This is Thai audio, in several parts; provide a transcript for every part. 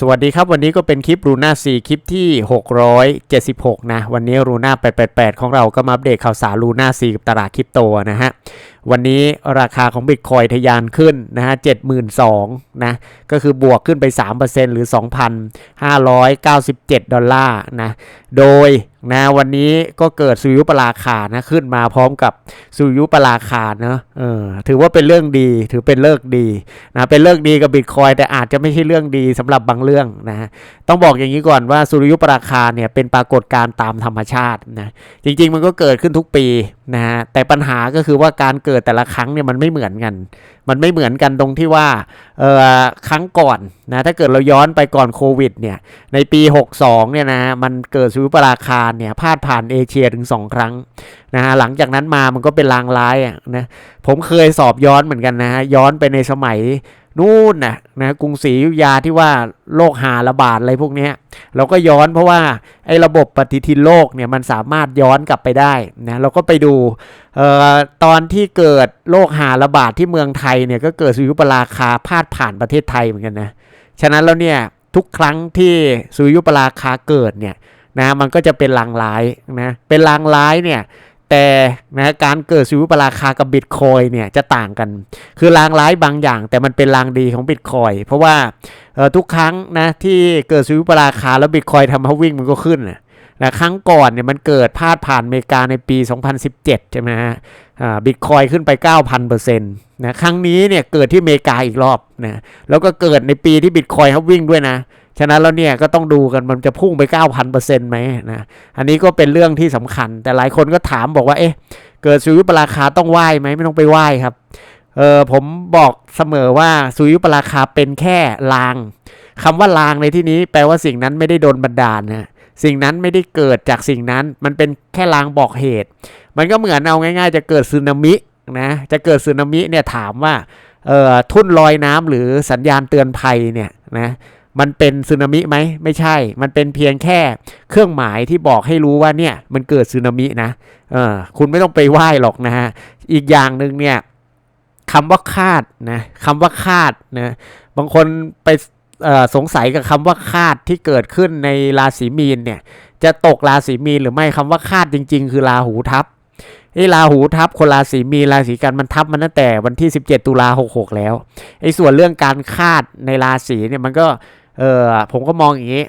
สวัสดีครับวันนี้ก็เป็นคลิปรูน่า4คลิปที่ 676 นะ วันนี้รูน่า888 ของเราก็มาอัปเดตข่าวสารรูน่า4กับตลาดคริปโตนะฮะ วันนี้ราคาของบิตคอยทะยานขึ้นนะฮะ72,000นะ ก็คือบวกขึ้นไป 3%หรือ 2,597 ดอลลาร์นะ โดย นะวันนี้ก็เกิดสุริยุปราคานะขึ้นมาพร้อมกับสุริยุปราคาเนะเออถือว่าเป็นเรื่องดีถือเป็นเลิกดีนะเป็นเลิกดีกับบิตคอยแต่อาจจะไม่ใช่เรื่องดีสำหรับบางเรื่องนะฮะต้องบอกอย่างนี้ก่อนว่าสุริยุปราคาเนี่ยเป็นปรากฏการณ์ตามธรรมชาตินะจริง ๆ มันก็เกิดขึ้นทุกปีนะฮะแต่ปัญหาก็คือว่าการเกิดแต่ละครั้งเนี่ยมันไม่เหมือนกัน มันไม่เหมือนกันตรงที่ว่าเออครั้งก่อนนะถ้าเกิดเราย้อนไปก่อนโควิดเนี่ยในปี 62เนี่ยนะมันเกิดสุริยุปราคาเนี่ยพาดผ่านเอเชียถึง 2 ครั้งนะฮะหลังจากนั้นมามันก็เป็นลางร้ายอะนะผมเคยสอบย้อนเหมือนกันนะฮะย้อนไปในสมัย นู่นนะนะกรุงศรีอยุธยาที่ว่าโรคหาระบาดอะไรพวกนี้เราก็ย้อนเพราะว่าไอ้ระบบปฏิทินโลกเนี่ยมันสามารถย้อนกลับไปได้นะเราก็ไปดูเอ่อตอนที่เกิดโรคหาระบาดที่เมืองไทยเนี่ยก็เกิดสุริยุปราคาพาดผ่านประเทศไทยเหมือนกันนะฉะนั้นแล้วเนี่ยทุกครั้งที่สุริยุปราคาเกิดเนี่ยนะมันก็จะเป็นลางร้ายนะเป็นลางร้ายเนี่ย แต่นะการเกิดสุริยุปราคากับบิตคอยเนี่ยจะต่างกัน คือลางร้ายบางอย่าง แต่มันเป็นลางดีของบิตคอยเพราะว่าทุกครั้งนะที่เกิดสุริยุปราคาแล้วบิตคอยทำให้วิ่งมันก็ขึ้นนะนะครั้งก่อนเนี่ยมันเกิดพาดผ่านอเมริกาในปี 2017 ใช่ไหมฮะบิตคอยขึ้นไป 9,000%นะครั้งนี้เนี่ยเกิดที่อเมริกาอีกรอบนะแล้วก็เกิดในปีที่บิตคอยเขาวิ่งด้วยนะ ฉะนั้นแล้วเนี่ยก็ต้องดูกันมันจะพุ่งไป 9,000%ไหมนะอันนี้ก็เป็นเรื่องที่สำคัญ แต่หลายคนก็ถามบอกว่าเอ๊ะเกิดสุริยุปราคาต้องไหว้ไหมไม่ต้องไปไหว้ครับเออผมบอกเสมอว่าสุริยุปราคาเป็นแค่ลางคำว่าลางในที่นี้แปลว่าสิ่งนั้นไม่ได้โดนบันดาลนะสิ่งนั้นไม่ได้เกิดจากสิ่งนั้น มันเป็นแค่ลางบอกเหตุ มันก็เหมือนเอาง่าย ๆ จะเกิดสึนามินะจะเกิดสึนามิเนี่ยถามว่าเอ่อทุ่นลอยน้ำหรือสัญญาณเตือนภัยเนี่ยนะ มันเป็นสึนามิไหมไม่ใช่ มันเป็นเพียงแค่เครื่องหมายที่บอกให้รู้ว่าเนี่ยมันเกิดสึนามินะเออคุณไม่ต้องไปไหว้หรอกนะฮะอีกอย่างหนึ่งเนี่ยคำว่าคาดนะคำว่าคาดนะบางคนไปสงสัยกับคำว่าคาดที่เกิดขึ้นในราศีมีนเนี่ยจะตกราศีมีนหรือไม่คำว่าคาดจริง ๆ คือราหูทับไอ้ราหูทับคนราศีมีราศีกันมันทับมันตั้งแต่วันที่ 17 ตุลา66 แล้วไอ้ส่วนเรื่องการคาดในราศีเนี่ยมันก็ เออผมก็มองอย่างนี้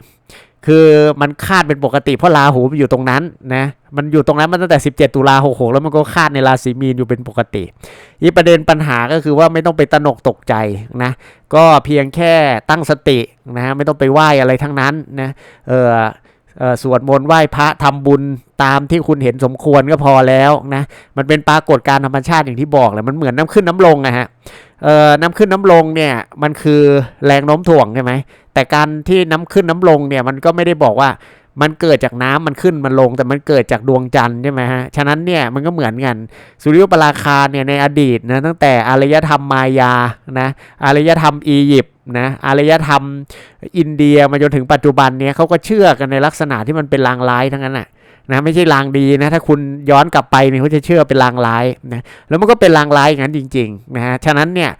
คือมันคาดเป็นปกติเพราะราหูมันอยู่ตรงนั้นนะ มันอยู่ตรงนั้นมาตั้งแต่ 17 ตุลา66แล้วมันก็คาดในราศีมีนอยู่เป็นปกติอีกประเด็นปัญหาก็คือว่าไม่ต้องไปตนกตกใจนะ ก็เพียงแค่ตั้งสตินะไม่ต้องไปไหว้อะไรทั้งนั้นนะเออเออสวดมนต์ไหว้พระทำบุญตามที่คุณเห็นสมควรก็พอแล้วนะ มันเป็นปรากฏการณ์ธรรมชาติอย่างที่บอกแหละมันเหมือนน้ำขึ้นน้ำลงอะฮะ เอ่อน้ำขึ้นน้ำลงเนี่ยมันคือแรงโน้มถ่วงใช่ไหมแต่การที่น้ำขึ้นน้ำลงเนี่ยมันก็ไม่ได้บอกว่ามันเกิดจากน้ำมันขึ้นมันลง แต่มันเกิดจากดวงจันทร์ใช่ไหมฮะ ฉะนั้นเนี่ยมันก็เหมือนกันสุริยุปราคาเนี่ยในอดีตนะตั้งแต่อารยธรรมมายานะอารยธรรมอียิปต์นะอารยธรรมอินเดียมาจนถึงปัจจุบันเนี่ยเขาก็เชื่อกันในลักษณะที่มันเป็นลางร้ายทั้งนั้นน่ะ นะไม่ใช่ลางดีนะถ้าคุณย้อนกลับไปเนี่ยเขาจะเชื่อเป็นลางร้ายนะแล้วมันก็เป็นลางร้ายอย่างนั้นจริงๆนะฮะฉะนั้นเนี่ย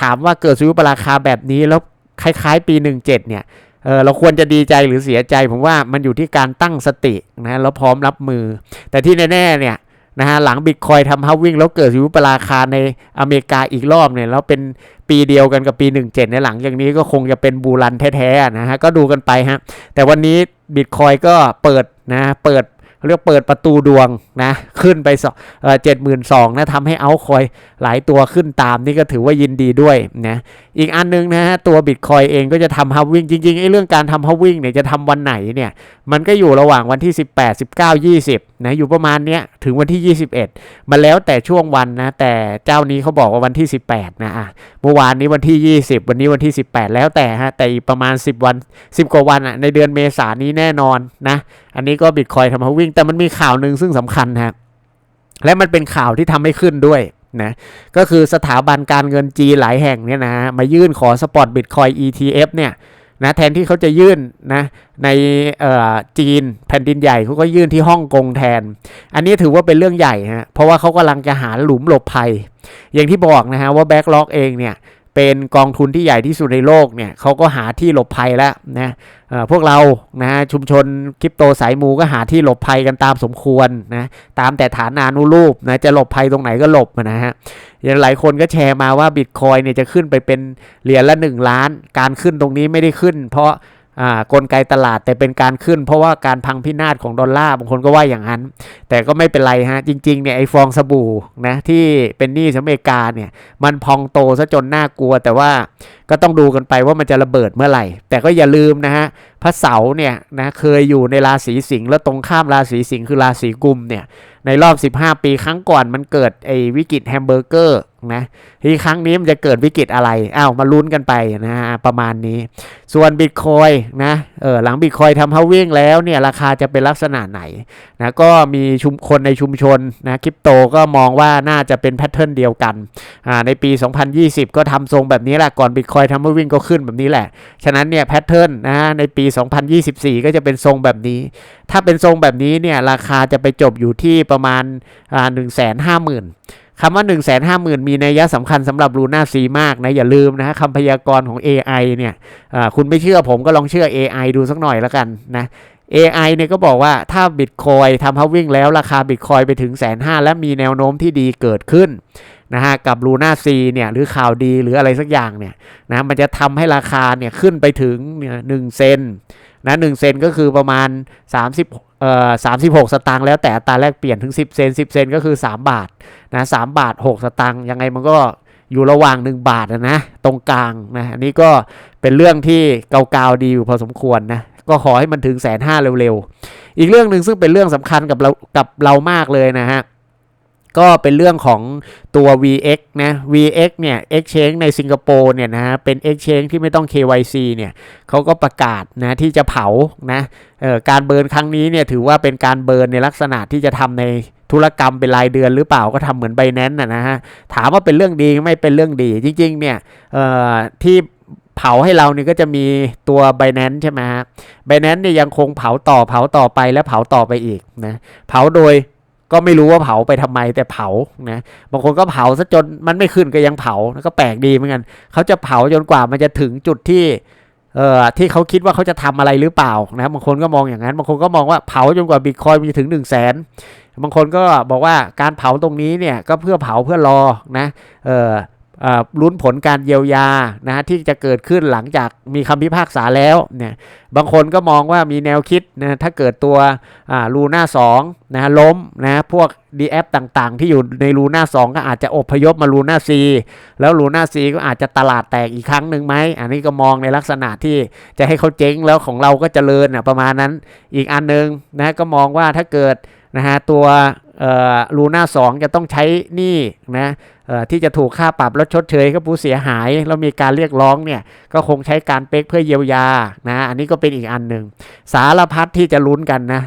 ถามว่าเกิดสุริยุปราคาแบบนี้แล้วคล้ายๆ ปี 17 เนี่ยเเราควรจะดีใจหรือเสียใจ ผมว่ามันอยู่ที่การตั้งสตินะแล้วพร้อมรับมือ แต่ที่แน่ๆเนี่ยนะฮะหลังบิตคอยทำฮับวิ่งแล้วเกิดสุริยุปราคาในอเมริกาอีกรอบเนี่ยแล้วเป็นปีเดียวกันกับปี 17 ในหลังอย่างนี้ก็คงจะเป็นบูรันแท้ๆนะฮะก็ดูกันไปฮะแต่วันนี้ บิตคอยก็เปิดนะเปิดเรียกเปิดประตูดวงนะ ขึ้นไปสเจ็ดหมื่นสองนะทำให้เอาคอยหลายตัวขึ้นตามนี่ก็ถือว่ายินดีด้วยนะอีกอันนึงนะฮะตัวบิตคอยเองก็จะทำฮับวิ่งจริงๆไอ้เรื่องการทำฮับวิ่งเนี่ยจะทำวันไหนเนี่ย มันก็อยู่ระหว่างวันที่ 18 19 20 นะอยู่ประมาณเนี้ยถึงวันที่ 21มันแล้วแต่ช่วงวันนะ แต่เจ้านี้เขาบอกว่าวันที่ 18 นะอะเมื่อวานนี้วันที่ 20 วันนี้วันที่ 18 แล้วแต่ฮะแต่อีกประมาณ 10 วัน 10 กว่าวันอะในเดือนเมษานี้แน่นอนนะอันนี้ก็บิตคอยทำฮับวิ่ง แต่มันมีข่าวหนึ่งซึ่งสำคัญฮะและมันเป็นข่าวที่ทำให้ขึ้นด้วยนะก็คือสถาบันการเงินจีนหลายแห่งเนี่ยนะมายื่นขอสปอร์ตบิตคอย ETF เนี่ย นะแทนที่เขาจะยื่นนะในเอ่อจีนแผ่นดินใหญ่เขาก็ยื่นที่ฮ่องกงแทน อันนี้ถือว่าเป็นเรื่องใหญ่ฮะเพราะว่าเขากำลังจะหาหลุมหลบภัย อย่างที่บอกนะฮะว่าแบ็กล็อกเองเนี่ย เป็นกองทุนที่ใหญ่ที่สุดในโลกเนี่ยเขาก็หาที่หลบภัยแล้วนะพวกเรานะฮะชุมชนคริปโตสายมูก็หาที่หลบภัยกันตามสมควรนะตามแต่ฐานานุรูปนะจะหลบภัยตรงไหนก็หลบนะฮะอย่างหลายคนก็แชร์มาว่าบิตคอยเนี่ยจะขึ้นไปเป็นเหรียญละ 1 ล้าน การขึ้นตรงนี้ไม่ได้ขึ้น เพราะ กลไกตลาดแต่เป็นการขึ้น เพราะว่าการพังพินาศของดอลลาร์บางคนก็ว่าอย่างนั้น แต่ก็ไม่เป็นไรฮะ จริงๆเนี่ยไอ้ฟองสบู่นะที่เป็นหนี้สหรัฐอเมริกาเนี่ยมันพองโตซะจนน่ากลัว แต่ว่าก็ต้องดูกันไปว่ามันจะระเบิดเมื่อไหร่ แต่ก็อย่าลืมนะฮะพระเสาร์เนี่ยนะเคยอยู่ในราศีสิงห์แล้วตรงข้ามราศีสิงห์คือราศีกุมเนี่ยในรอบ 15 ปีครั้งก่อนมันเกิดไอ้วิกฤตแฮมเบอร์เกอร์ นะที่ครั้งนี้มันจะเกิดวิกฤตอะไรอ้าวมาลุ้นกันไปนะฮะประมาณนี้ ส่วนบิตคอยนะเออหลังบิตคอยทำเฮาวิ่งแล้วเนี่ยราคาจะเป็นลักษณะไหนนะก็มีชุมคนในชุมชนนะคริปโตก็มองว่าน่าจะเป็นแพทเทิร์นเดียวกันอ่าในปี 2020 ก็ทำทรงแบบนี้แหละก่อนบิตคอยทำเฮาวิ่งก็ขึ้นแบบนี้แหละ ฉะนั้นเนี่ยแพทเทิร์นนะในปี 2024 ก็จะเป็นทรงแบบนี้ ถ้าเป็นทรงแบบนี้เนี่ยราคาจะไปจบอยู่ที่ประมาณอ่า1 5 0 0 0 0 คำว่า 1 5 0 0 0 0 มีนัยยะสำคัญสำหรับลูน่าซีมากนะอย่าลืมนะฮะคำพยากรณ์ของ AI เนี่ยคุณไม่เชื่อผมก็ลองเชื่อ AI ดูสักหน่อยแล้วกันนะ AI เนี่ยก็บอกว่าถ้าบิตคอยทำเฮาวิ่งแล้วราคาบิตคอยไปถึงแสนห้าและมีแนวโน้มที่ดีเกิดขึ้นนะฮะกับลูน่าซีเนี่ยหรือข่าวดีหรืออะไรสักอย่างเนี่ยนะมันจะทำให้ราคาเนี่ยขึ้นไปถึงหนึ่งเซนนะหนึ่งเซนก็คือประมาณ 30 เอ่อ36สตางค์แล้วแต่อัตราแลกเปลี่ยนถึง 10 เซน 10 เซนก็คือ 3 บาทนะสบาท 6 สตางค์ยังไงมันก็อยู่ระหว่าง 1 บาทนะนะตรงกลางนะอันนี้ก็เป็นเรื่องที่เกาๆดีอยู่พอสมควรนะก็ขอให้มันถึงแสนห้าเร็วๆ อีกเรื่องหนึ่งซึ่งเป็นเรื่องสำคัญกับเรากับเรามากเลยนะฮะ ก็เป็นเรื่องของตัว VX นะ VX เนี่ย Exchange ในสิงคโปร์เนี่ยนะฮะเป็น Exchange ที่ไม่ต้อง KYC เนี่ยเขาก็ประกาศนะที่จะเผานะการเบิร์นครั้งนี้เนี่ยถือว่าเป็นการเบิร์นในลักษณะที่จะทำในธุรกรรมเป็นรายเดือนหรือเปล่าก็ทำเหมือนไบแนนน่ะนะฮะถามว่าเป็นเรื่องดีไม่เป็นเรื่องดี จริง ๆ เนี่ยที่เผาให้เราเนี่ยก็จะมีตัว b บ n a n c e ใช่ไหมฮะ b บ n a n c e เนี่ยยังคงเผาต่อเผาต่อไปและเผาต่อไปอีกนะ เผาโดย ก็ไม่รู้ว่าเผาไปทำไมแต่เผานะบางคนก็เผาซะจนมันไม่ขึ้นก็ยังเผาก็แปลกดีเหมือนกันเขาจะเผาจนกว่ามันจะถึงจุดที่เอ่อที่เขาคิดว่าเขาจะทำอะไรหรือเปล่านะบางคนก็มองอย่างนั้นบางคนก็มองว่าเผาจนกว่าบิตคอยมันจะถึง1นึ่งแสนบางคนก็บอกว่าการเผาตรงนี้เนี่ยก็เพื่อเผาเพื่อรอนะเอ่อ ลุ้นผลการเยียวยานะฮะที่จะเกิดขึ้นหลังจากมีคำพิพากษาแล้วเนี่ยบางคนก็มองว่ามีแนวคิดนะถ้าเกิดตัวลูน่าสองนะล้มนะพวก d แอต่างๆ ที่อยู่ในลูน่าสองก็อาจจะอพยพมาลูน่าซีแล้วลูน่าซีก็อาจจะตลาดแตกอีกครั้งหนึ่งไหมอันนี้ก็มองในลักษณะที่จะให้เขาเจ๊งแล้วของเราก็เจริญอะประมาณนั้นอีกอันนึงนะก็มองว่าถ้าเกิด นะฮะตัวลูน่าสองจะต้องใช้หนี้นะที่จะถูกค่าปรับและชดเชยกับผู้เสียหาย แล้วมีการเรียกร้องเนี่ยก็คงใช้การเป๊กเพื่อเยียวยานะอันนี้ก็เป็นอีกอันหนึ่งสารพัดที่จะลุ้นกันนะ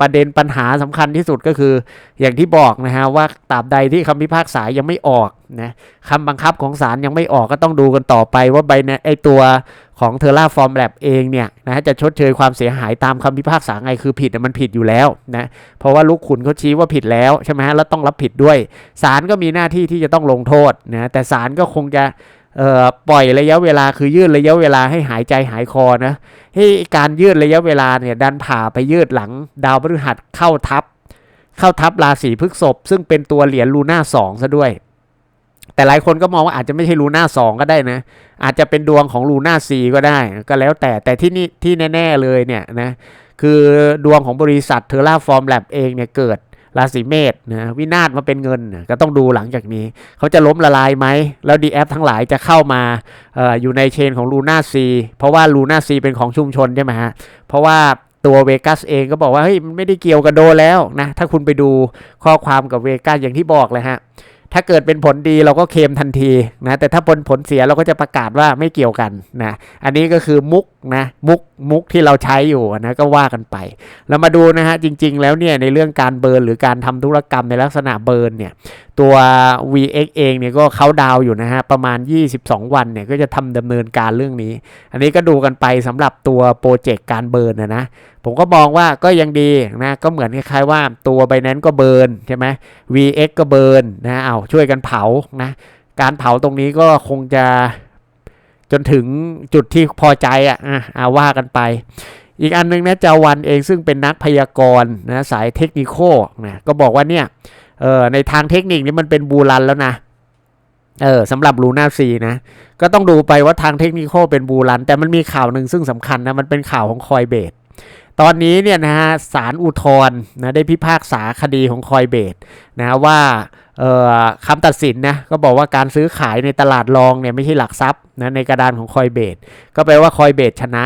ประเด็นปัญหาสำคัญที่สุดก็คือ อย่างที่บอกนะฮะว่าตราบใดที่คำพิพากษายังไม่ออก นะคำบังคับของศาลยังไม่ออกก็ต้องดูกันต่อไปว่าใบเนี่ยไอตัวของเทอร่าฟอร์มแลบเองเนี่ยนะจะชดเชยความเสียหายตามคำพิพากษาไงคือผิดมันผิดอยู่แล้วนะเพราะว่าลูกขุนเขาชี้ว่าผิดแล้วใช่ไหมฮะแล้วต้องรับผิดด้วยศาลก็มีหน้าที่ที่จะต้องลงโทษนะแต่ศาลก็คงจะปล่อยระยะเวลาคือยืดระยะเวลาให้หายใจหายคอนะให้การยืดระยะเวลาเนี่ยดันผ่าไปยืดหลังดาวพฤหัสเข้าทับเข้าทับราศีพฤษภซึ่งเป็นตัวเหรียญลูน่าสองซะด้วย แต่หลายคนก็มองว่าอาจจะไม่ใช่ลูน่าสองก็ได้นะ อาจจะเป็นดวงของลูน่าซีก็ได้ ก็แล้วแต่แต่ที่นี่ที่แน่ ๆเลยเนี่ยนะคือดวงของบริษัทเทอร่าฟอร์มแลบเองเนี่ยเกิดราศีเมษนะวินาศมาเป็นเงินก็ต้องดูหลังจากนี้ เขาจะล้มละลายไหม แล้วดีแอปทั้งหลายจะเข้ามาอออยู่ในเชนของลูน่าซีเพราะว่าลูน่าซีเป็นของชุมชนใช่ไหมฮะ เพราะว่าตัวเวกัสเองก็บอกว่า เฮ้ยมันไม่ได้เกี่ยวกับโดแล้วนะ ถ้าคุณไปดูข้อความกับเวกัสอย่างที่บอกเลยฮะ ถ้าเกิดเป็นผลดีเราก็เคมทันทีนะแต่ถ้าผลผลเสียเราก็จะประกาศว่าไม่เกี่ยวกันนะอันนี้ก็คือมุกนะมุกมุกที่เราใช้อยู่นะก็ว่ากันไป เรามาดูนะฮะจริง ๆ แล้วเนี่ยในเรื่องการเบิร์นหรือการทำธุรกรรมในลักษณะเบิร์นเนี่ย ตัว VX เองเนี่ยก็เขาดาวอยู่นะฮะ ประมาณ 22 วันเนี่ยก็จะทำดำเนินการเรื่องนี้ อันนี้ก็ดูกันไปสำหรับตัวโปรเจกต์การเบิร์นนะนะ ผมก็มองว่าก็ยังดีนะ ก็เหมือนคล้ายๆว่าตัวไบแนนก็เบิร์นใช่ไหม VX ก็เบิร์นนะเอาช่วยกันเผานะ การเผาตรงนี้ก็คงจะจนถึงจุดที่พอใจอะอ่าว่ากันไปอีกอันหนึงนะจาวันเองซึ่งเป็นนักพยากรณ์นะสายเทคนิคนะก็บอกว่าเนี่ย เออในทางเทคนิคนี้มันเป็นบูรันแล้วนะเออสำหรับลูน่าซีนะ ก็ต้องดูไปว่าทางเทคนิคเป็นบูรัน แต่มันมีข่าวหนึ่งซึ่งสำคัญนะ มันเป็นข่าวของคอยเบสตอนนี้เนี่ยนะฮะศาลอุทธรณ์นะได้พิพากษาคดีของคอยเบสนะว่าเออคำตัดสินนะก็บอกว่าการซื้อขายในตลาดรองเนี่ยไม่ใช่หลักทรัพย์นะในกระดานของคอยเบสก็แปลว่าคอยเบสชนะ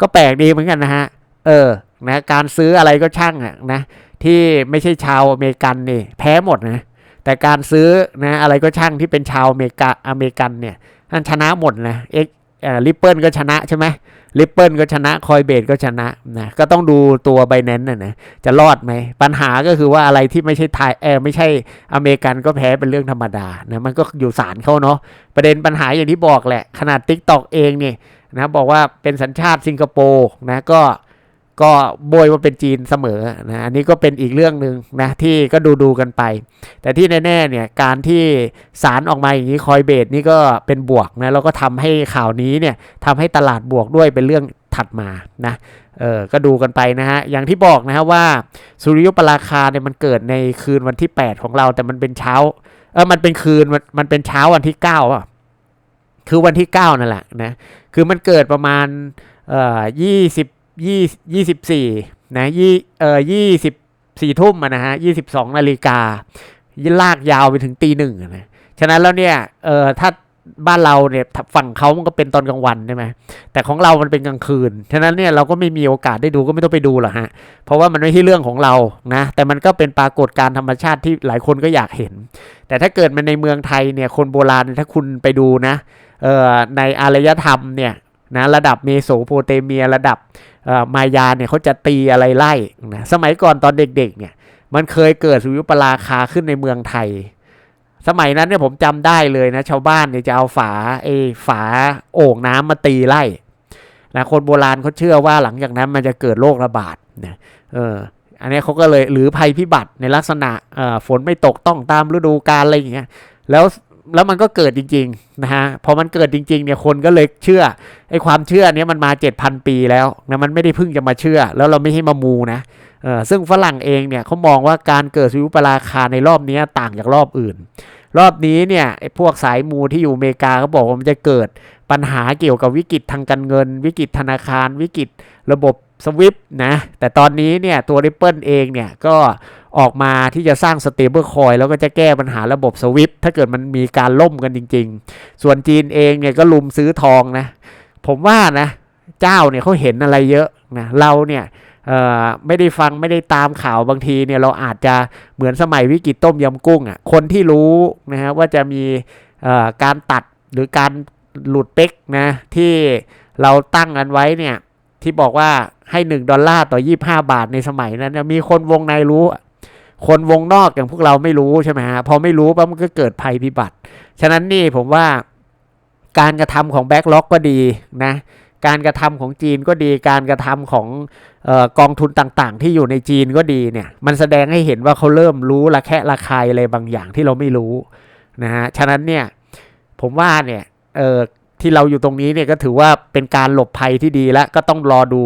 ก็แปลกดีเหมือนกันนะฮะเออนะการซื้ออะไรก็ช่างอะนะ ที่ไม่ใช่ชาวอเมริกันนี่แพ้หมดนะแต่การซื้อนะอะไรก็ช่างที่เป็นชาวอเมริกาอเมริกันเนี่ยนั่นชนะหมดนะเอ็กเอ่อริปเปิลก็ชนะใช่ไหมริปเปิลก็ชนะคอยเบสก็ชนะนะก็ต้องดูตัวไบแนนน่ะนะจะรอดไหม ปัญหาก็คือว่าอะไรที่ไม่ใช่ไทยเออไม่ใช่อเมริกันก็แพ้เป็นเรื่องธรรมดานะมันก็อยู่ศาลเขาเนาะประเด็นปัญหาอย่างที่บอกแหละ ขนาด t ิ k t o k เองเนี่ยนะบอกว่าเป็นสัญชาติสิงคโปร์นะก็ ก็โบยว่าเป็นจีนเสมอนะอันนี้ก็เป็นอีกเรื่องหนึ่งนะที่ก็ดูดูกันไป แต่ที่แน่ๆเนี่ยการที่สารออกมาอย่างนี้คอยเบสนี่ก็เป็นบวกนะแล้วก็ทำให้ข่าวนี้เนี่ยทำให้ตลาดบวกด้วยเป็นเรื่องถัดมานะเออก็ดูกันไปนะฮะ อย่างที่บอกนะฮะว่าสุริยุปราคาเนี่ยมันเกิดในคืนวันที่ 8 ของเราแต่มันเป็นเช้าเออมันเป็นคืนมันมันเป็นเช้าวันที่9อะคือวันที่ 9 นั่นแหละนะคือมันเกิดประมาณเอ่อยี่สิบ ยี่ยี่สิบสี่นะยี่เออยี่สิบสี่ทุ่มนะฮะยี่สิบสองนาฬิกาลากยาวไปถึงตีหนึ่งนะฉะนั้นแล้วเนี่ยเออถ้าบ้านเราเนี่ยฝั่งเขามันก็เป็นตอนกลางวันใช่ไหมแต่ของเรามันเป็นกลางคืน ฉะนั้นเนี่ยเราก็ไม่มีโอกาสได้ดูก็ไม่ต้องไปดูหรอกฮะ เพราะว่ามันไม่ใช่เรื่องของเรานะ แต่มันก็เป็นปรากฏการธรรมชาติที่หลายคนก็อยากเห็น แต่ถ้าเกิดมันในเมืองไทยเนี่ยคนโบราณถ้าคุณไปดูนะเอ่อในอารยธรรมเนี่ยนะระดับเมโสโปเตเมียระดับ มายาเนี่ยเขาจะตีอะไรไล่นะสมัยก่อนตอนเด็กๆเนี่ยมันเคยเกิดสุริยุปราคาขึ้นในเมืองไทย สมัยนั้นเนี่ยผมจำได้เลยนะชาวบ้านเนี่ยจะเอาฝาไอ้ฝาโอ่งน้ำมาตีไล่นะคนโบราณเขาเชื่อว่าหลังจากนั้นมันจะเกิดโรคระบาดนะเอออันนี้เขาก็เลยหรือภัยพิบัติในลักษณะเอ่อฝนไม่ตกต้องตามฤดูกาลอะไรอย่างเงี้ยแล้ว แล้วมันก็เกิดจริงๆนะฮะพอมันเกิดจริงๆเนี่ยคนก็เลยเชื่อไอ้ความเชื่อเนี้ยมันมา 7,000 ปีแล้วนะมันไม่ได้เพิ่งจะมาเชื่อ แล้วเราไม่ให้มามูนะเออซึ่งฝรั่งเองเนี่ยเขามองว่าการเกิดสุริยุปราคาในรอบนี้ต่างจากรอบอื่น รอบนี้เนี่ยไอ้พวกสายมูที่อยู่อเมริกาเขาบอกว่ามันจะเกิดปัญหาเกี่ยวกับวิกฤตทางการเงิน วิกฤตธนาคาร วิกฤตระบบ สวิฟนะ แต่ตอนนี้เนี่ยตัว Ripple เองเนี่ยก็ออกมาที่จะสร้าง stable coin แล้วก็จะแก้ปัญหาระบบสวิฟถ้าเกิดมันมีการล่มกันจริง ๆ ส่วนจีนเองเนี่ยก็ลุมซื้อทองนะ ผมว่านะเจ้าเนี่ยเขาเห็นอะไรเยอะนะเราเนี่ยไม่ได้ฟังไม่ได้ตามข่าวบางทีเนี่ยเราอาจจะเหมือนสมัยวิกฤตต้มยำกุ้งอะคนที่รู้นะฮะว่าจะมีการตัดหรือการหลุดเป๊กนะที่เราตั้งกันไว้เนี่ยที่บอกว่า ให้1ดอลลาร์ต่อ25บาทในสมัยนั้นมีคนวงในรู้ คนวงนอกอย่างพวกเราไม่รู้ใช่ไหมฮะพอไม่รู้ปั๊บมันก็เกิดภัยพิบัติ ฉะนั้นนี่ผมว่าการกระทำของแบ็กล็อกก็ดีนะการกระทำของจีนก็ดี การกระทำของออกองทุนต่างๆ ที่อยู่ในจีนก็ดีเนี่ย มันแสดงให้เห็นว่าเขาเริ่มรู้ระแคะระคายอะไรบางอย่างที่เราไม่รู้นะฮะ ฉะนั้นเนี่ยผมว่าเนี่ย ที่เราอยู่ตรงนี้เนี่ยก็ถือว่าเป็นการหลบภัยที่ดีแล้วก็ต้องรอดู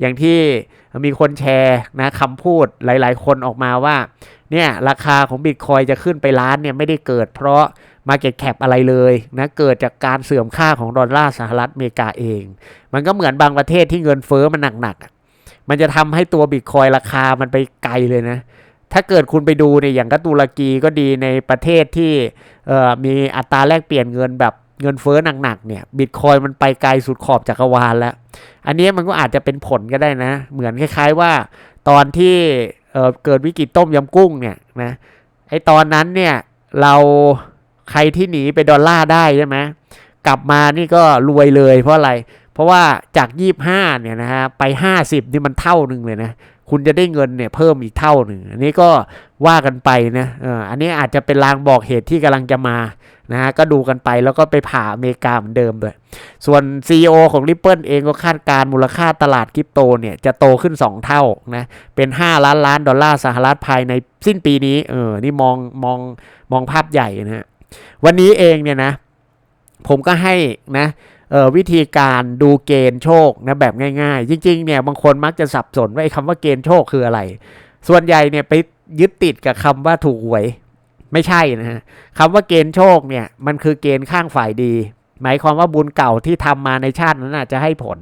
อย่างที่มีคนแชร์นะคำพูดหลาย ๆ คนออกมาว่าเนี่ยราคาของบิตคอยจะขึ้นไปล้านเนี่ยไม่ได้เกิดเพราะ Market Cap อะไรเลยนะเกิดจากการเสื่อมค่าของดอลลาร์สหรัฐอเมริกาเอง มันก็เหมือนบางประเทศที่เงินเฟ้อมันหนักๆมันจะทำให้ตัวบิตคอยราคามันไปไกลเลยนะถ้าเกิดคุณไปดูเนี่ยอย่างก็ตุรกีก็ดีในประเทศที่เอ่อมีอัตราแลกเปลี่ยนเงินแบบ เงินเฟ้อหนักๆเนี่ยบิตคอยมันไปไกลสุดขอบจักรวาลแล้ว อันนี้มันก็อาจจะเป็นผลก็ได้นะ เหมือนคล้ายๆว่าตอนที่เเกิดวิกฤตต้มยำกุ้งเนี่ยนะไอตอนนั้นเนี่ยเราใครที่หนีไปดอลลาร์ได้ใช่ไหมกลับมานี่ก็รวยเลยเพราะอะไร เพราะว่าจาก 25เนี่ยนะฮะไป 50 นี่มันเท่าหนึ่งเลยนะ คุณจะได้เงินเนี่ยเพิ่มอีกเท่าหนึ่ง อันนี้ก็ว่ากันไปนะอันนี้อาจจะเป็นลางบอกเหตุที่กำลังจะมา นะฮะก็ดูกันไปแล้วก็ไปผ่าอเมริกาเหมือนเดิมด้วยส่วน CEO ของ Ripple เองก็คาดการณ์มูลค่าตลาดคริปโตเนี่ยจะโตขึ้น 2 เท่านะเป็น 5 ล้านล้านดอลลาร์สหรัฐภายในสิ้นปีนี้เออนี่มองมองมองภาพใหญ่นะฮะวันนี้เองเนี่ยนะผมก็ให้นะออวิธีการดูเกณฑ์โชคนะแบบง่ายๆ จริงๆเนี่ยบางคนมักจะสับสนว่าไอ้คำว่าเกณฑ์โชคคืออะไร ส่วนใหญ่เนี่ยไปยึดติดกับคำว่าถูกหวย ไม่ใช่นะฮะคำว่าเกณฑ์โชคเนี่ยมันคือเกณฑ์ข้างฝ่ายดี หมายความว่าบุญเก่าที่ทำมาในชาตินั้นอาจจะให้ผล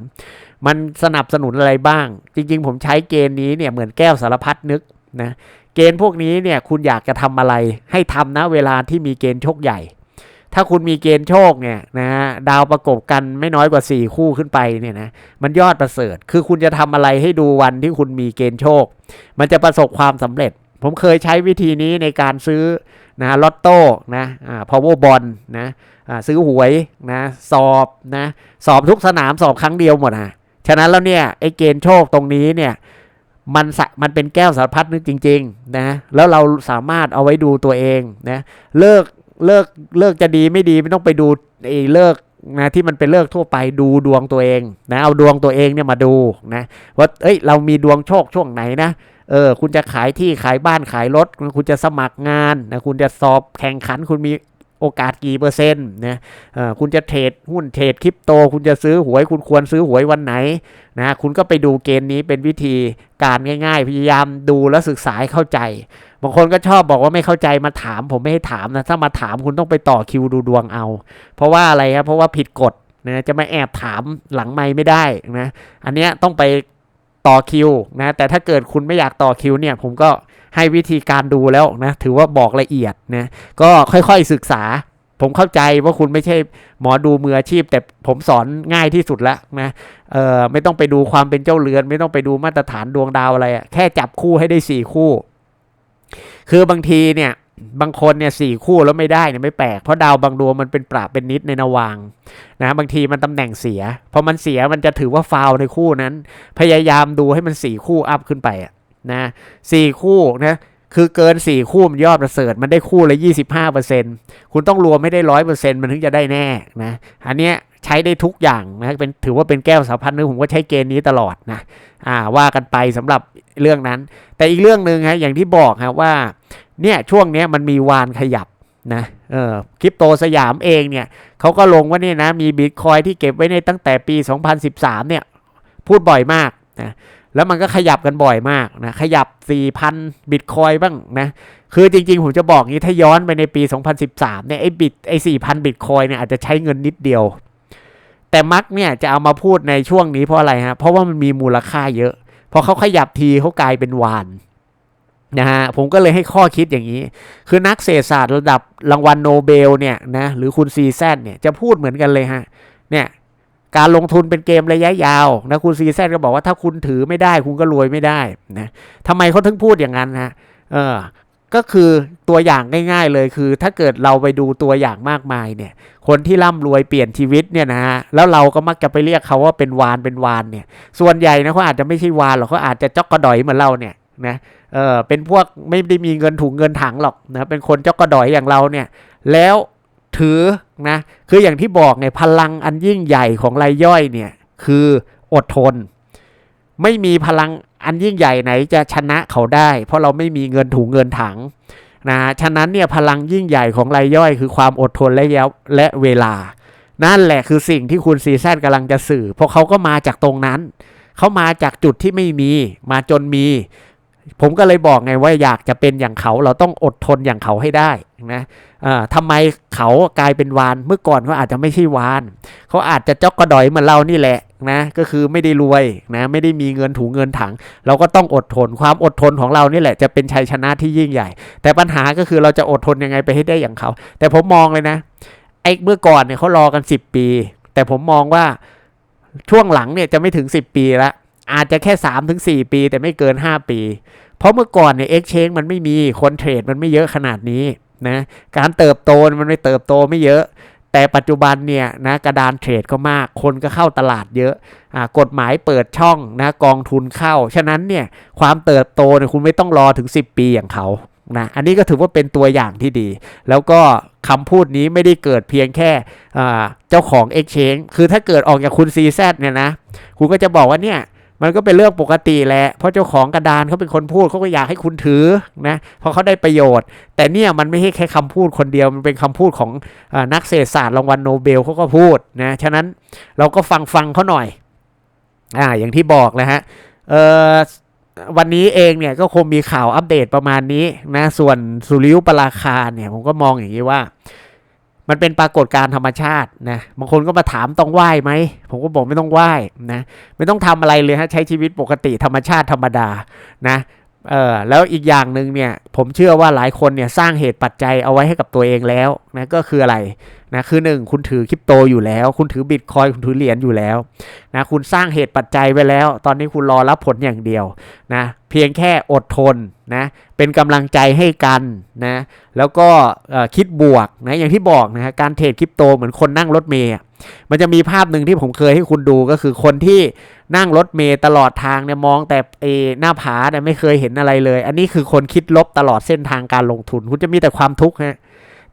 มันสนับสนุนอะไรบ้าง จริง ๆ ผมใช้เกณฑ์นี้เนี่ยเหมือนแก้วสารพัดนึกนะเกณฑ์พวกนี้เนี่ยคุณอยากจะทำอะไรให้ทำนะเวลาที่มีเกณฑ์โชคใหญ่ ถ้าคุณมีเกณฑ์โชคเนี่ยนะดาวประกบกันไม่น้อยกว่า 4 คู่ขึ้นไปเนี่ยนะมันยอดประเสริฐ คือคุณจะทำอะไรให้ดูวันที่คุณมีเกณฑ์โชค มันจะประสบความสำเร็จ ผมเคยใช้วิธีนี้ในการซื้อนะลอตโต้นะอ่า power bond นะอ่าซื้อหวยนะสอบนะสอบทุกสนามสอบครั้งเดียวหมดอะฉะนั้นแล้วเนี่ยไอ้เกณฑ์โชคตรงนี้เนี่ยมันสะมันเป็นแก้วสารพัดนึกจริงๆนะแล้วเราสามารถเอาไว้ดูตัวเองนะเลิกเลิกเลิกจะดีไม่ดีไม่ต้องไปดูไอ้เลิกนะที่มันเป็นเลิกทั่วไปดูดวงตัวเองนะเอาดวงตัวเองเนี่ยมาดูนะว่าเอ้ยเรามีดวงโชคช่วงไหนนะ เออคุณจะขายที่ขายบ้านขายรถ คุณจะสมัครงานนะคุณจะสอบแข่งขันคุณมีโอกาสกี่เปอร์เซ็นต์นะคุณจะเทรดหุ้นเทรดคริปโต คุณจะซื้อหวย คุณควรซื้อหวยวันไหนนะคุณก็ไปดูเกณฑ์นี้เป็นวิธีการง่ายๆ พยายามดูและศึกษาให้เข้าใจ บางคนก็ชอบบอกว่าไม่เข้าใจมาถาม ผมไม่ให้ถามนะ ถ้ามาถามคุณต้องไปต่อคิวดูดวงเอา เพราะว่าอะไรครับเพราะว่าผิดกฎนะจะมาแอบถามหลังไม่ไม่ได้นะอันเนี้ยต้องไป ต่อคิวนะแต่ถ้าเกิดคุณไม่อยากต่อคิวเนี่ยผมก็ให้วิธีการดูแล้วนะถือว่าบอกละเอียดนะก็ค่อยๆศึกษา ผมเข้าใจว่าคุณไม่ใช่หมอดูมืออาชีพ แต่ผมสอนง่ายที่สุดแล้วนะเออไม่ต้องไปดูความเป็นเจ้าเรือน ไม่ต้องไปดูมาตรฐานดวงดาวอะไรอะแค่จับคู่ให้ได้สี่คู่ คือบางทีเนี่ย บางคนเนี่ยสี่คู่แล้วไม่ได้เนี่ยไม่แปลก เพราะดาวบางดวงมันเป็นประเป็นนิดในนวางนะบางทีมันตำแหน่งเสียพอมันเสียมันจะถือว่าฟาวในคู่นั้น พยายามดูให้มันสี่คู่อัพขึ้นไปนะสี่คู่นะคือเกินสี่คู่มันยอดประเสริฐมันได้คู่ละยี่สิบห้าเปอร์เซ็นคุณต้องรวมไม่ได้ร้อยเปอร์เซ็นต์มันถึงจะได้แน่นะอันเนี้ยใช้ได้ทุกอย่างนะเป็นถือว่าเป็นแก้วสารพัดนึกผมก็ใช้เกณฑ์นี้ตลอดนะอ่าว่ากันไปสำหรับเรื่องนั้น แต่อีกเรื่องหนึ่งฮะอย่างที่บอกครับว่า เนี่ยช่วงเนี้ยมันมีวานขยับนะเออคริปโตสยามเองเนี่ยเขาก็ลงว่าเนี่ยนะมีบิตคอยที่เก็บไว้ในตั้งแต่ปี 2013 เนี่ยพูดบ่อยมากนะแล้วมันก็ขยับกันบ่อยมากนะขยับ 4,000 บิตคอยบ้างนะคือจริงๆ ผมจะบอกงี้ถ้าย้อนไปในปี 2013 เนี่ยไอ้บิตไอ้4,000 บิตคอยเนี่ยอาจจะใช้เงินนิดเดียว แต่มักเนี่ยจะเอามาพูดในช่วงนี้เพราะอะไรฮะเพราะว่ามันมีมูลค่าเยอะพอเขาขยับทีเขากลายเป็นวาน นะฮะผมก็เลยให้ข้อคิดอย่างนี้ คือนักเศรษฐศาสตร์ระดับรางวัลโนเบลเนี่ยนะหรือคุณซีแซนเนี่ยจะพูดเหมือนกันเลยฮะเนี่ยการลงทุนเป็นเกมระยะยาวนะคุณซีแซนก็บอกว่าถ้าคุณถือไม่ได้ คุณก็รวยไม่ได้นะทำไมเขาถึงพูดอย่างนั้นฮะเออก็คือตัวอย่างง่าย ๆเลยคือถ้าเกิดเราไปดูตัวอย่างมากมายเนี่ย คนที่ร่ำรวยเปลี่ยนชีวิตเนี่ยนะฮะแล้วเราก็มักจะไปเรียกเขาว่าเป็นวานเป็นวานเนี่ย ส่วนใหญ่นะเขาอาจจะไม่ใช่วานหรอกเขาอาจจะจอกกระดอยเหมือนเราเนี่ยนะ เออเป็นพวกไม่ได้มีเงินถุงเงินถังหรอกนะเป็นคนเจ้ากระดอยอย่างเราเนี่ย แล้วถือนะคืออย่างที่บอกไงพลังอันยิ่งใหญ่ของรายย่อยเนี่ยคืออดทน ไม่มีพลังอันยิ่งใหญ่ไหนจะชนะเขาได้ เพราะเราไม่มีเงินถุงเงินถังนะฉะนั้นเนี่ยพลังยิ่งใหญ่ของรายย่อยคือความอดทนและยาวและเวลา นั่นแหละคือสิ่งที่คุณซีแซนกำลังจะสื่อ เพราะเขาก็มาจากตรงนั้น เขามาจากจุดที่ไม่มี มาจนมี ผมก็เลยบอกไงว่าอยากจะเป็นอย่างเขาเราต้องอดทนอย่างเขาให้ได้นะทำไมเขากลายเป็นวานเมื่อก่อนเขาอาจจะไม่ใช่วานเขาอาจจะจอกกระดอยเหมือนเรานี่แหละนะก็คือไม่ได้รวยนะไม่ได้มีเงินถุงเงินถัง เราก็ต้องอดทนความอดทนของเรานี่แหละจะเป็นชัยชนะที่ยิ่งใหญ่ แต่ปัญหาก็คือเราจะอดทนยังไงไปให้ได้อย่างเขา แต่ผมมองเลยนะไอ้เมื่อก่อนเนี่ยเขารอกัน 10 ปี แต่ผมมองว่าช่วงหลังเนี่ยจะไม่ถึง 10 ปีละ อาจจะแค่3ถึง4ปีแต่ไม่เกิน 5 ปี เพราะเมื่อก่อนเนี่ยเอ็กชแนนมันไม่มีคนเทรดมันไม่เยอะขนาดนี้นะการเติบโตมันไม่เติบโตไม่เยอะ แต่ปัจจุบันเนี่ยนะกระดานเทรดก็มาก คนก็เข้าตลาดเยอะอ่ากฎหมายเปิดช่องนะกองทุนเข้า ฉะนั้นเนี่ยความเติบโตเนี่ยคุณไม่ต้องรอถึง 10 ปีอย่างเขานะอันนี้ก็ถือว่าเป็นตัวอย่างที่ดี แล้วก็คำพูดนี้ไม่ได้เกิดเพียงแค่เจ้าของ Exchange คือถ้าเกิดออกจากคุณ CZ เนี่ยนะ คุณก็จะบอกว่าเนี่ย มันก็เป็นเรื่องปกติแหละเพราะเจ้าของกระดานเขาเป็นคนพูดเขาก็อยากให้คุณถือนะเพราะเขาได้ประโยชน์ แต่เนี่ยมันไม่ใช่แค่คำพูดคนเดียวมันเป็นคำพูดของอนักเศรษฐศาสตร์รางวัลโนเบลเขาก็พูดนะฉะนั้นเราก็ฟังฟังเขาหน่อยอ่าอย่างที่บอกนะฮะเอ่อวันนี้เองเนี่ยก็คงมีข่าวอัปเดตประมาณนี้นะส่วนสุริยุปราคาเนี่ยผมก็มองอย่างนี้ว่า มันเป็นปรากฏการณ์ธรรมชาตินะบางคนก็มาถามต้องไหว้ไหมผมก็บอกไม่ต้องไหว้นะไม่ต้องทำอะไรเลยฮะใช้ชีวิตปกติธรรมชาติธรรมดานะเออแล้วอีกอย่างหนึ่งเนี่ยผมเชื่อว่าหลายคนเนี่ยสร้างเหตุปัจจัยเอาไว้ให้กับตัวเองแล้วนะก็คืออะไร นะคือหนึ่งคุณถือคริปโตอยู่แล้ว คุณถือบิตคอยคุณถือเหรียญอยู่แล้วนะคุณสร้างเหตุปัจจัยไว้แล้ว ตอนนี้คุณรอรับผลอย่างเดียวนะเพียงแค่อดทนนะเป็นกำลังใจให้กันนะแล้วก็คิดบวกนะอย่างที่บอกนะฮะการเทรดคริปโตเหมือนคนนั่งรถเมล์มันจะมีภาพหนึ่งที่ผมเคยให้คุณดูก็คือคนที่นั่งรถเมล์ตลอดทางเนี่ยมองแต่เออหน้าผาเนี่ยไม่เคยเห็นอะไรเลย อันนี้คือคนคิดลบตลอดเส้นทางการลงทุน คุณจะมีแต่ความทุกข์ฮะ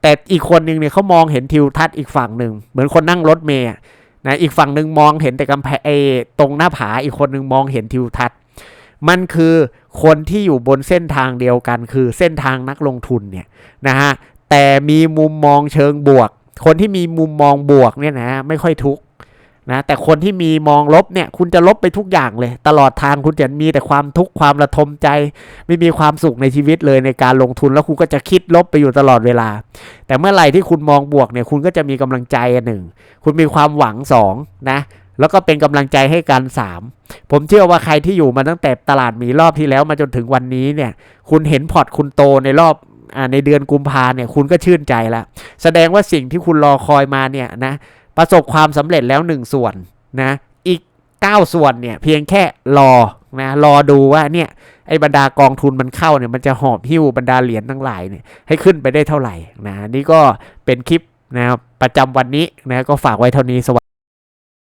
แต่อีกคนหนึ่งเนี่ยเขามองเห็นทิวทัศน์อีกฝั่งหนึ่งเหมือนคนนั่งรถเมย์นะอีกฝั่งหนึ่งมองเห็นแต่กำแพงเอตรงหน้าผาอีกคนหนึ่งมองเห็นทิวทัศน์มันคือคนที่อยู่บนเส้นทางเดียวกัน คือเส้นทางนักลงทุนเนี่ยนะฮะแต่มีมุมมองเชิงบวก คนที่มีมุมมองบวกเนี่ยนะไม่ค่อยทุกข์ นะแต่คนที่มีมองลบเนี่ยคุณจะลบไปทุกอย่างเลย ตลอดทางคุณจะมีแต่ความทุกข์ความระทมใจ ไม่มีความสุขในชีวิตเลยในการลงทุนแล้วคุณก็จะคิดลบไปอยู่ตลอดเวลา แต่เมื่อไหร่ที่คุณมองบวกเนี่ยคุณก็จะมีกำลังใจหนึ่งคุณมีความหวังสองนะแล้วก็เป็นกำลังใจให้กันสามผมเชื่อว่าใครที่อยู่มาตั้งแต่ตลาดมีรอบที่แล้วมาจนถึงวันนี้เนี่ย คุณเห็นพอร์ตคุณโตในรอบอในเดือนกุมภาเนี่ยคุณก็ชื่นใจแล้วแสดงว่าสิ่งที่คุณรอคอยมาเนี่ยนะ ประสบความสำเร็จแล้วหนึ่งส่วนนะอีก 9 ส่วนเนี่ยเพียงแค่รอนะรอดูว่าเนี่ยไอ้บรรดากองทุนมันเข้าเนี่ยมันจะหอบหิ้วบรรดาเหรียญทั้งหลายเนี่ยให้ขึ้นไปได้เท่าไหร่นะนี่ก็เป็นคลิปนะครับประจำวันนี้นะก็ฝากไว้เท่านี้สวัสดี